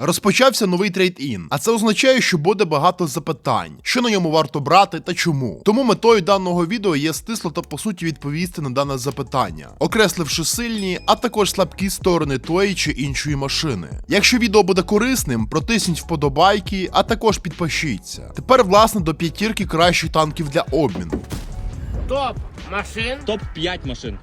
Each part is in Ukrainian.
Розпочався новий трейд-ін, а це означає, що буде багато запитань, що на ньому варто брати та чому. Тому метою даного відео є стисло та по суті відповісти на дане запитання, окресливши сильні, а також слабкі сторони тої чи іншої машини. Якщо відео буде корисним, протисніть вподобайки, а також підпишіться. Тепер, власне, до п'ятірки кращих танків для обміну. Топ машин. Топ 5 машин.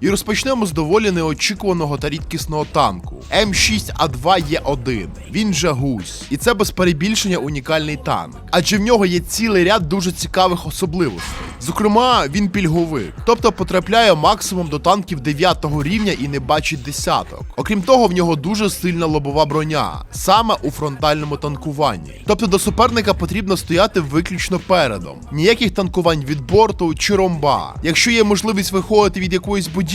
І розпочнемо з доволі неочікуваного та рідкісного танку М6А2Е1. Він же гусь. І це без перебільшення унікальний танк. Адже в нього є цілий ряд дуже цікавих особливостей. Зокрема, він пільговик, тобто потрапляє максимум до танків 9 рівня і не бачить десяток. Окрім того, в нього дуже сильна лобова броня, саме у фронтальному танкуванні. Тобто до суперника потрібно стояти виключно передом. Ніяких танкувань від борту чи ромба. Якщо є можливість виходити від якоїсь будівлі,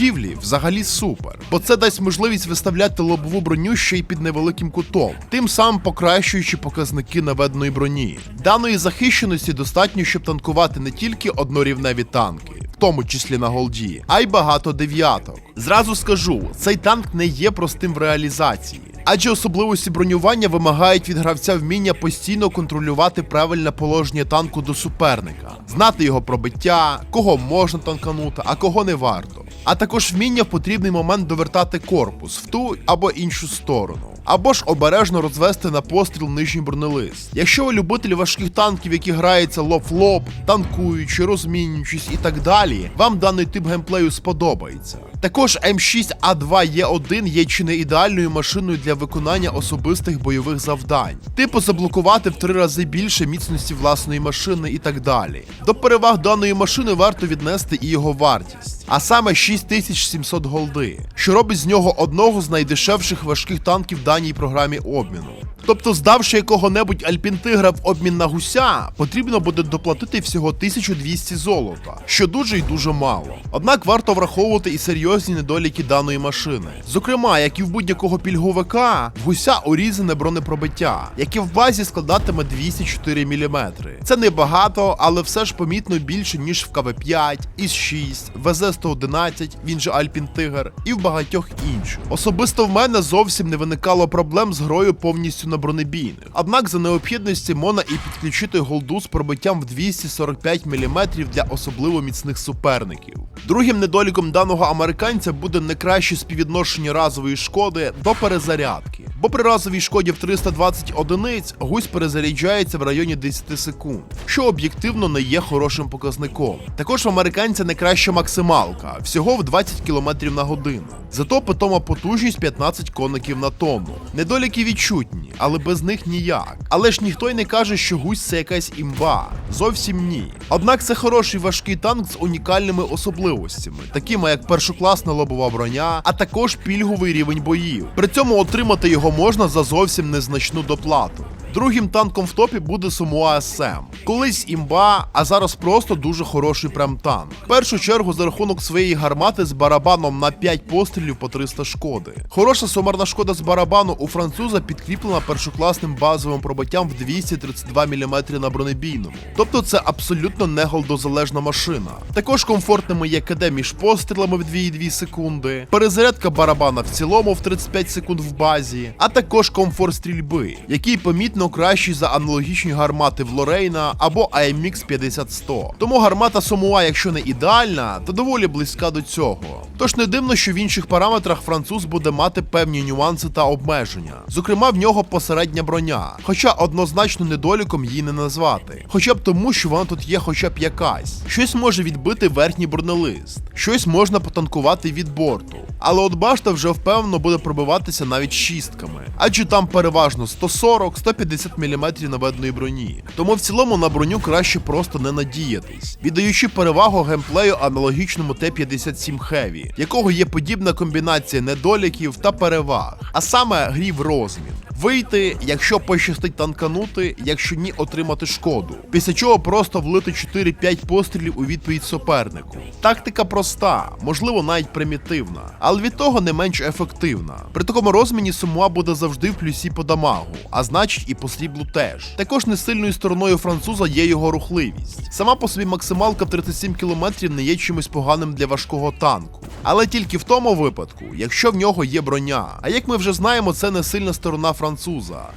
взагалі супер. Бо це дасть можливість виставляти лобову броню ще й під невеликим кутом, тим самим покращуючи показники наведеної броні. Даної захищеності достатньо, щоб танкувати не тільки однорівневі танки. В тому числі на голді, а й багато дев'яток. Зразу скажу, цей танк не є простим в реалізації. Адже особливості бронювання вимагають від гравця вміння постійно контролювати правильне положення танку до суперника, знати його пробиття, кого можна танканути, а кого не варто. А також вміння в потрібний момент довертати корпус в ту або іншу сторону. Або ж обережно розвести на постріл нижній бронелист. Якщо ви любитель важких танків, які граються лоб в лоб, танкуючи, розмінюючись і так далі, вам даний тип геймплею сподобається. Також М6А2Е1 є чи не ідеальною машиною для виконання особистих бойових завдань, типу заблокувати в три рази більше міцності власної машини і так далі. До переваг даної машини варто віднести і його вартість, а саме 6700 голди, що робить з нього одного з найдешевших важких танків в даній програмі обміну. Тобто, здавши якого-небудь альпінтигра в обмін на гуся, потрібно буде доплатити всього 1200 золота, що дуже й дуже мало. Однак варто враховувати і серйозні недоліки даної машини. Зокрема, як і в будь-якого пільговика, в гуся урізане бронепробиття, яке в базі складатиме 204 мм. Це не багато, але все ж помітно більше, ніж в КВ5, ІС-6, ВЗ-111, він же Альпін Тигр, і в багатьох інших. Особисто в мене зовсім не виникало проблем з грою повністю на бронебійних. Однак за необхідності можна і підключити голду з пробиттям в 245 мм для особливо міцних суперників. Другим недоліком даного американця буде не краще співвідношення разової шкоди до перезарядки. Бо при разовій шкоді в 320 одиниць гусь перезаряджається в районі 10 секунд, що об'єктивно не є хорошим показником. Також в американця не краща максималка, всього в 20 км на годину. Зато питома потужність 15 коників на тонну. Недоліки відчутні, але без них ніяк. Але ж ніхто й не каже, що гусь це якась імба. Зовсім ні. Однак це хороший важкий танк з унікальними особливостями, такими як першокласна лобова броня, а також пільговий рівень боїв. При цьому отримати його можна за зовсім незначну доплату. Другим танком в топі буде Сумуа СМ. Колись імба, а зараз просто дуже хороший прем-танк. В першу чергу за рахунок своєї гармати з барабаном на 5 пострілів по 300 шкоди. Хороша сумарна шкода з барабану у француза підкріплена першокласним базовим пробиттям в 232 мм на бронебійному. Тобто це абсолютно не голдозалежна машина. Також комфортними є КД між пострілами в 2,2 секунди, перезарядка барабана в цілому в 35 секунд в базі, а також комфорт стрільби, який помітно кращий за аналогічні гармати в Лорейна або AMX 50-100. Тому гармата Сомуа, якщо не ідеальна, то доволі близька до цього. Тож не дивно, що в інших параметрах француз буде мати певні нюанси та обмеження. Зокрема, в нього посередня броня, хоча однозначно недоліком її не назвати. Хоча б тому, що вона тут є хоча б якась. Щось може відбити верхній бронелист, щось можна потанкувати від борту. Але от башта вже впевнено буде пробиватися навіть шістками, адже там переважно 140-150 мм наведеної броні. Тому в цілому на броню краще просто не надіятись, віддаючи перевагу геймплею аналогічному Т-57 Heavy, якого є подібна комбінація недоліків та переваг, а саме грі в розмін. Вийти, якщо пощастить танканути, якщо ні, отримати шкоду. Після чого просто влити 4-5 пострілів у відповідь супернику. Тактика проста, можливо, навіть примітивна, але від того не менш ефективна. При такому розміні Сумуа буде завжди в плюсі по дамагу, а значить і по сріблу теж. Також не сильною стороною француза є його рухливість. Сама по собі максималка в 37 км не є чимось поганим для важкого танку. Але тільки в тому випадку, якщо в нього є броня. А як ми вже знаємо, це не сильна сторона француза.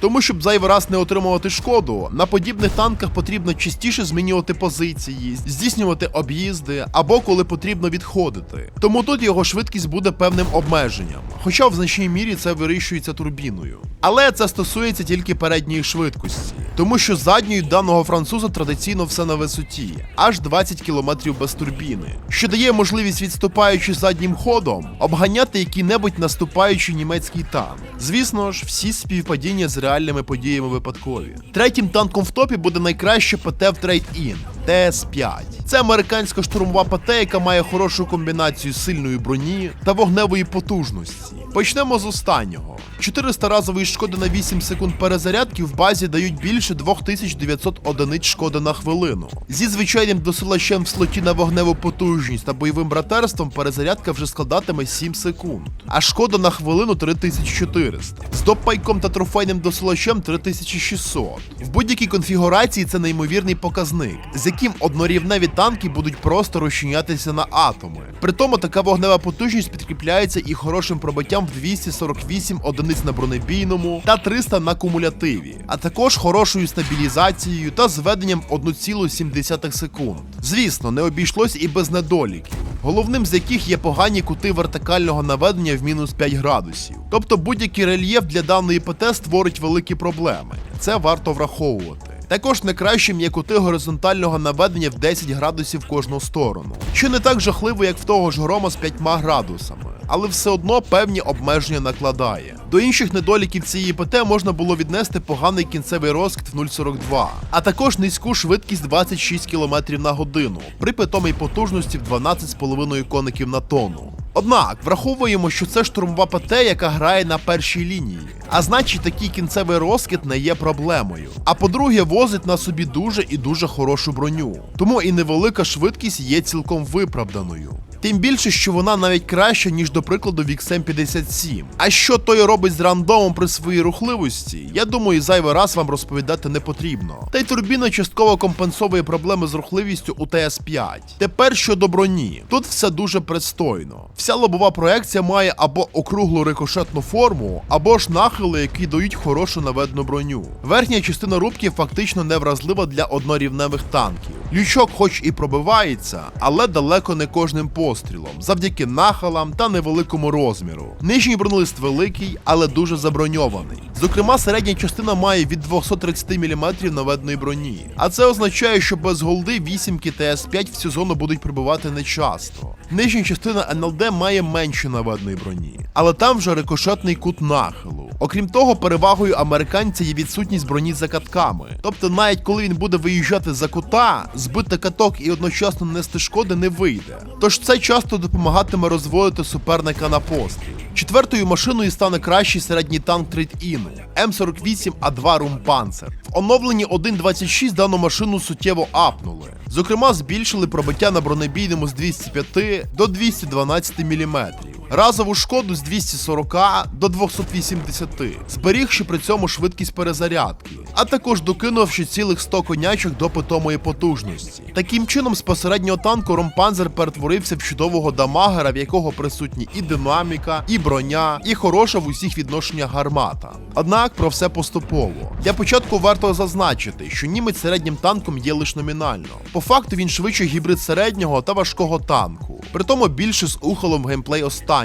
Тому щоб зайвий раз не отримувати шкоду, на подібних танках потрібно частіше змінювати позиції, здійснювати об'їзди або коли потрібно відходити. Тому тут його швидкість буде певним обмеженням, хоча в значній мірі це вирішується турбіною. Але це стосується тільки передньої швидкості, тому що задньої даного француза традиційно все на висоті, аж 20 км без турбіни, що дає можливість відступаючи заднім ходом обганяти який-небудь наступаючий німецький танк. Звісно ж, всі співпадіння з реальними подіями випадкові. Третім танком в топі буде найкраще ПТ в Trade-In – ТС-5. Це американська штурмова ПТ, яка має хорошу комбінацію сильної броні та вогневої потужності. Почнемо з останнього. 400 разової шкоди на 8 секунд перезарядки в базі дають більше 2900 одиниць шкоди на хвилину. Зі звичайним досилачем в слоті на вогневу потужність та бойовим братерством перезарядка вже складатиме 7 секунд, а шкода на хвилину 3400. З допайком та трофейним досилачем 3600. В будь-якій конфігурації це неймовірний показник, з яким однорівневі танки будуть просто розчинятися на атоми. При тому така вогнева потужність підкріпляється і хорошим пробиттям в 248 одиниць на бронебійному та 300 на кумулятиві, а також хорошою стабілізацією та зведенням 1,7 секунд. Звісно, не обійшлось і без недоліків. Головним з яких є погані кути вертикального наведення в мінус 5 градусів. Тобто будь-який рельєф для даної ПТ створить великі проблеми. Це варто враховувати. Також не кращим є кути горизонтального наведення в 10 градусів кожну сторону, що не так жахливо, як в того ж грома з 5 градусами, але все одно певні обмеження накладає. До інших недоліків цієї ПТ можна було віднести поганий кінцевий розкид в 0,42, а також низьку швидкість 26 км на годину при питомій потужності в 12,5 коників на тонну. Однак враховуємо, що це штурмова ПТ, яка грає на першій лінії. А значить, такий кінцевий розкид не є проблемою. А по-друге, возить на собі дуже і дуже хорошу броню. Тому і невелика швидкість є цілком виправданою. Тим більше, що вона навіть краща, ніж до прикладу в XM57. А що той робить з рандомом при своїй рухливості, я думаю, зайвий раз вам розповідати не потрібно. Та й турбіна частково компенсовує проблеми з рухливістю у ТС5. Тепер щодо броні, тут все дуже пристойно. Вся лобова проекція має або округлу рикошетну форму, або ж нахили, які дають хорошу наведену броню. Верхня частина рубки фактично не вразлива для однорівневих танків. Лючок, хоч і пробивається, але далеко не кожним пострілом, завдяки нахилам та невеликому розміру. Нижній бронелист великий, але дуже заброньований. Зокрема, середня частина має від 230 мм наведеної броні. А це означає, що без голди 8 ТС5 в цю зону будуть прибувати нечасто. Нижня частина НЛД має менше наведеної броні, але там вже рикошетний кут нахилу. Окрім того, перевагою американця є відсутність броні за катками. Тобто, навіть коли він буде виїжджати за кута, збити каток і одночасно нанести шкоди не вийде. Тож це часто допомагатиме розводити суперника на постріл. Четвертою машиною стане кращий середній танк Трейд-Іну М48 А2 Румпанцер. В оновленні 1.26 дану машину суттєво апнули. Зокрема, збільшили пробиття на бронебійному з 205 до 212 мм. Разову шкоду з 240 до 280, зберігши при цьому швидкість перезарядки, а також докинувши цілих 100 конячок до питомої потужності. Таким чином, з посереднього танку Ромпанзер перетворився в чудового дамагера, в якого присутні і динаміка, і броня, і хороша в усіх відношеннях гармата. Однак про все поступово. Для початку варто зазначити, що німець середнім танком є лише номінально. По факту він швидше гібрид середнього та важкого танку, притому більше з ухолом геймплей останнього.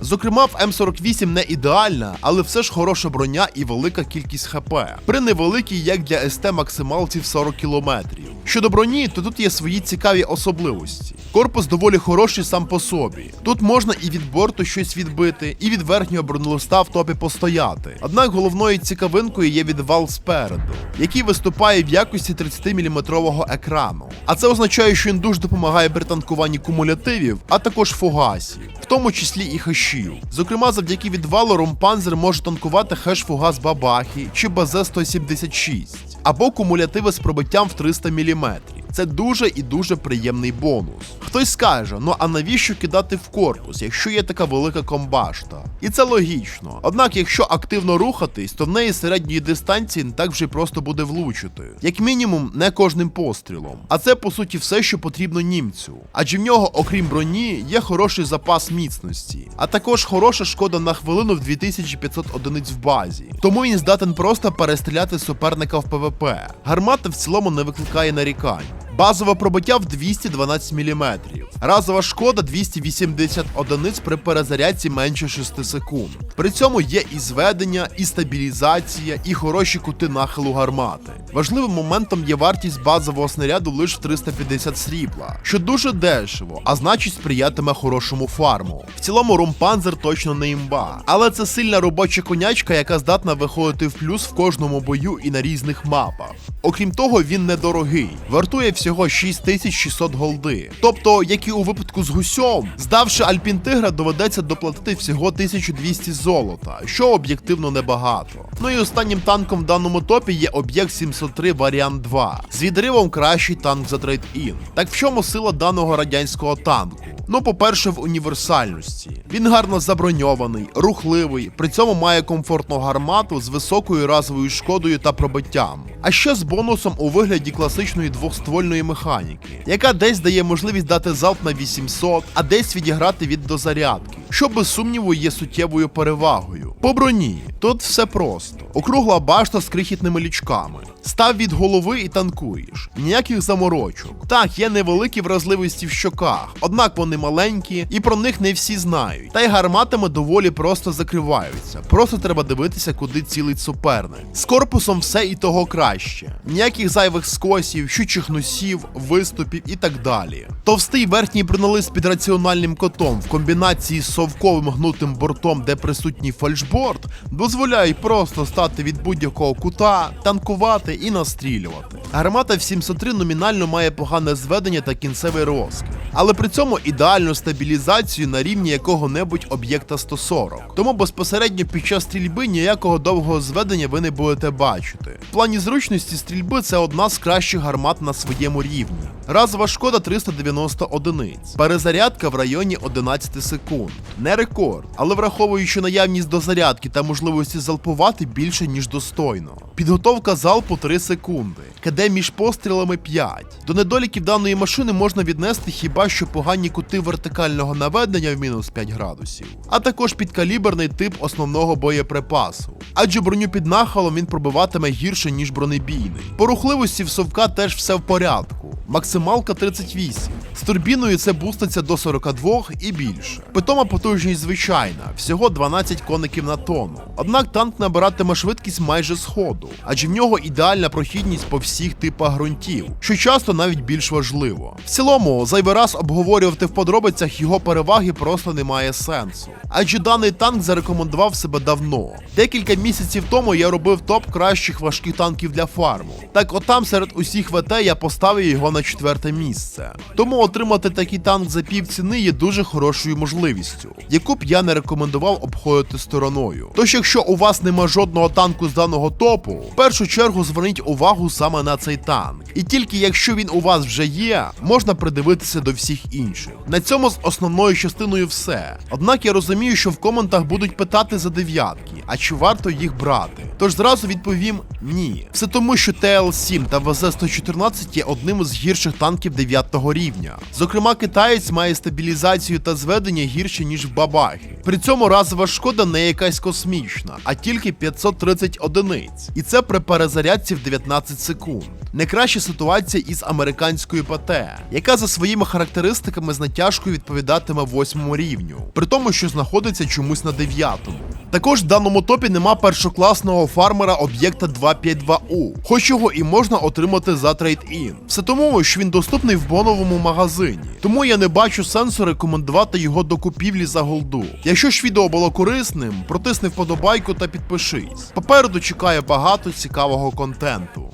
Зокрема, в М48 не ідеальна, але все ж хороша броня і велика кількість ХП. При невеликій, як для СТ максималців 40 кілометрів. Щодо броні, то тут є свої цікаві особливості. Корпус доволі хороший сам по собі. Тут можна і від борту щось відбити, і від верхнього бронелиста в топі постояти. Однак головною цікавинкою є відвал спереду, який виступає в якості 30-мм екрану. А це означає, що він дуже допомагає при танкуванні кумулятивів, а також фугасів, в тому числі і хешів. Зокрема, завдяки відвалу Ромпанзер може танкувати хеш-фугас Бабахі чи БЗ-176, або кумулятиви з пробиттям в 300 мм. Це дуже і дуже приємний бонус. Хтось скаже, ну а навіщо кидати в корпус, якщо є така велика комбашта? І це логічно. Однак, якщо активно рухатись, то в неї середньої дистанції не так вже просто буде влучити. Як мінімум, не кожним пострілом. А це по суті все, що потрібно німцю. Адже в нього, окрім броні, є хороший запас міцності, а також хороша шкода на хвилину в 2500 одиниць в базі. Тому він здатен просто перестріляти суперника в ПВП. Гармата в цілому не викликає нарікань. Базове пробиття в 212 мм. Разова шкода 280 одиниць при перезарядці менше 6 секунд. При цьому є і зведення, і стабілізація, і хороші кути нахилу гармати. Важливим моментом є вартість базового снаряду лише в 350 срібла, що дуже дешево, а значить сприятиме хорошому фарму. В цілому Румпанзер точно не імба, але це сильна робоча конячка, яка здатна виходити в плюс в кожному бою і на різних мапах. Окрім того, він недорогий, вартує всього 6600 голди. Тобто, як і у випадку з гусьом, здавши Альпін Тигра, доведеться доплатити всього 1200 золота, що об'єктивно небагато. Ну і останнім танком в даному топі є об'єкт 703 Варіант 2 з відривом кращий танк за трейд-ін. Так в чому сила даного радянського танку? Ну, по-перше, в універсальності. Він гарно заброньований, рухливий, при цьому має комфортну гармату з високою разовою шкодою та пробиттям. А ще з бонусом у вигляді класичної двохствольної механіки, яка десь дає можливість дати залп на 800, а десь відіграти від дозарядки, що без сумніву є суттєвою перевагою. По броні тут все просто: округла башта з крихітними лічками. Став від голови і танкуєш. Ніяких заморочок. Так, є невеликі вразливості в щоках, однак вони маленькі і про них не всі знають. Та й гарматами доволі просто закриваються. Просто треба дивитися, куди цілить суперник. З корпусом все і того краще. Ніяких зайвих скосів, щучих носів, виступів і так далі. Товстий верхній бронелист під раціональним котом в комбінації з совковим гнутим бортом, де присутній фальшборд, дозволяє просто стати від будь-якого кута, танкувати і настрілювати. Гармата в 703 номінально має погане зведення та кінцевий розкид, але при цьому ідеальну стабілізацію на рівні якого-небудь об'єкта 140. Тому безпосередньо під час стрільби ніякого довгого зведення ви не будете бачити. В плані зручності стрільби це одна з кращих гармат на своєму рівні. Разова шкода 390 одиниць. Перезарядка в районі 11 секунд. Не рекорд, але враховуючи наявність дозарядки та можливості залпувати більше ніж достойно. Підготовка залпу 3 секунди. КД між пострілами 5. До недоліків даної машини можна віднести хіба що погані кути вертикального наведення в мінус 5 градусів, а також підкаліберний тип основного боєприпасу. Адже броню під нахилом він пробиватиме гірше, ніж бронебійний. По рухливості в совка теж все в порядку. Максималка 38. З турбіною це буститься до 42 і більше. Питома потужність звичайна, всього 12 коників на тонну. Однак танк набиратиме швидкість майже з ходу, адже в нього ідеальна прохідність по всіх типах ґрунтів, що часто навіть більш важливо. В цілому, зайвий раз обговорювати в подробицях його переваги просто немає сенсу. Адже даний танк зарекомендував себе давно. Декілька місяців тому я робив топ кращих важких танків для фарму. Так отам серед усіх ВТ я поставив його на четверте місце. Тому отримати такий танк за пів ціни є дуже хорошою можливістю, яку б я не рекомендував обходити стороною. Тож, якщо у вас нема жодного танку з даного топу, в першу чергу зверніть увагу саме на цей танк. І тільки якщо він у вас вже є, можна придивитися до всіх інших. На цьому з основною частиною все. Однак я розумію, що в коментах будуть питати за дев'ятки, а чи варто їх брати. Тож зразу відповім ні. Все тому, що ТЛ-7 та ВЗ-114 є одним із гірших танків 9 рівня. Зокрема, китаєць має стабілізацію та зведення гірше, ніж в Бабахі. При цьому разова шкода не якась космічна, а тільки 530 одиниць. І це при перезарядці в 19 секунд. Не краща ситуація із американською ПТ, яка за своїми характеристиками з натяжкою відповідатиме восьмому рівню, при тому, що знаходиться чомусь на дев'ятому. Також в даному топі нема першокласного фармера об'єкта 252U, хоч його і можна отримати за трейд-ін. Все тому, що він доступний в боновому магазині. Тому я не бачу сенсу рекомендувати його до купівлі за голду. Якщо ж відео було корисним, протисни вподобайку та підпишись. Попереду чекає багато цікавого контенту.